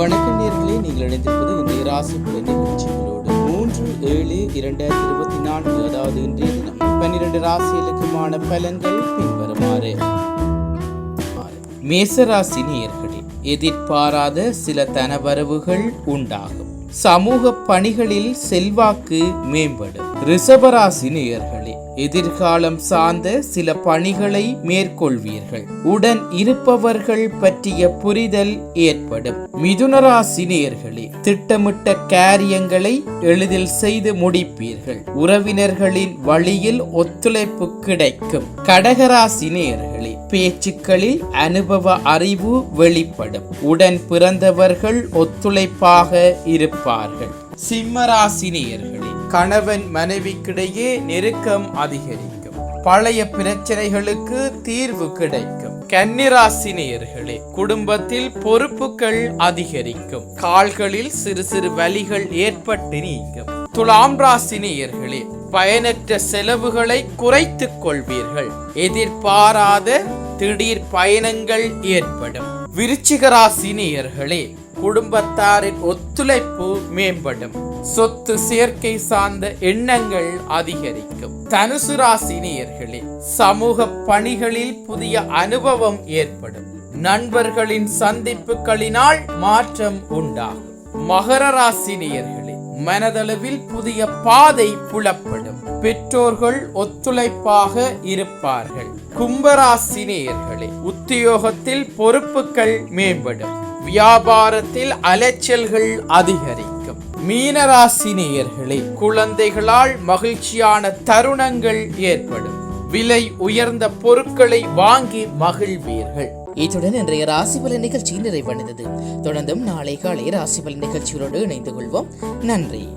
வணக்கம் நேர்களே நீங்கள் இணைந்திருப்பது இன்றைய ராசி பலன் நிகழ்ச்சிகளோடு மூன்று ஏழு இரண்டாயிரத்தி இருபத்தி நான்கு அதாவது இன்றைய தினம். பன்னிரண்டு ராசிகளுக்குமான பலன்கள் பின்வருமாறு. மேசராசி நேர்களே எதிர்பாராத சில தனவரவுகள் உண்டாகும். சமூக பணிகளில் செல்வாக்கு மேம்படும். ரிஷபராசி நேயர்களே எதிர்காலம் சார்ந்த சில பணிகளை மேற்கொள்வீர்கள். உடன் இருப்பவர்கள் பற்றிய புரிதல் ஏற்படும். மிதுனராசினியர்களே திட்டமிட்ட காரியங்களை எளிதில் செய்து முடிப்பீர்கள். உறவினர்களின் வழியில் ஒத்துழைப்பு கிடைக்கும். கடகராசினியர்களே பேச்சுக்களில் அனுபவ அறிவு வெளிப்படும். உடன் பிறந்தவர்கள் ஒத்துழைப்பாக இருப்பார்கள். சிம்மராசினியர்கள் கணவன் மனைவிக்கிடையே நெருக்கம் அதிகரிக்கும். பழைய பிரச்சனைகளுக்கு தீர்வு கிடைக்கும். கன்னிராசினியர்களே குடும்பத்தில் பொறுப்புகள் அதிகரிக்கும். கால்களில் சிறு சிறு வலிகள் ஏற்பட்டு நீங்கும். துலாம் ராசினியர்களே பயனற்ற செலவுகளை குறைத்துக் கொள்வீர்கள். எதிர்பாராத திடீர் பயணங்கள் ஏற்படும். விருச்சிக ராசினியர்களே குடும்பத்தாரின் ஒத்துழைப்பு மேம்படும். சொத்து சேர்க்கை சார்ந்த எண்ணங்கள் அதிகரிக்கும். தனுசு ராசினியர்களே சமூக பணிகளில் புதிய அனுபவம் ஏற்படும். நண்பர்களின் சந்திப்புகளினால் மாற்றம் உண்டாகும். மகர ராசினியர்களே மனதளவில் புதிய பாதை புலப்படும். பெற்றோர்கள் ஒத்துழைப்பாக இருப்பார்கள். கும்பராசினியர்களே உத்தியோகத்தில் பொறுப்புகள் மேம்படும். வியாபாரத்தில் அலைச்சல்கள் அதிகரிக்கும். மீனராசினியர்களே குழந்தைகளால் மகிழ்ச்சியான தருணங்கள் ஏற்படும். விலை உயர்ந்த பொருட்களை வாங்கி மகிழ்வீர்கள். இத்துடன் இன்றைய ராசிபலன் நிகழ்ச்சி நிறைவடைந்தது. தொடர்ந்தும் நாளை காலை ராசிபலன் நிகழ்ச்சிகளோடு இணைந்து கொள்வோம். நன்றி.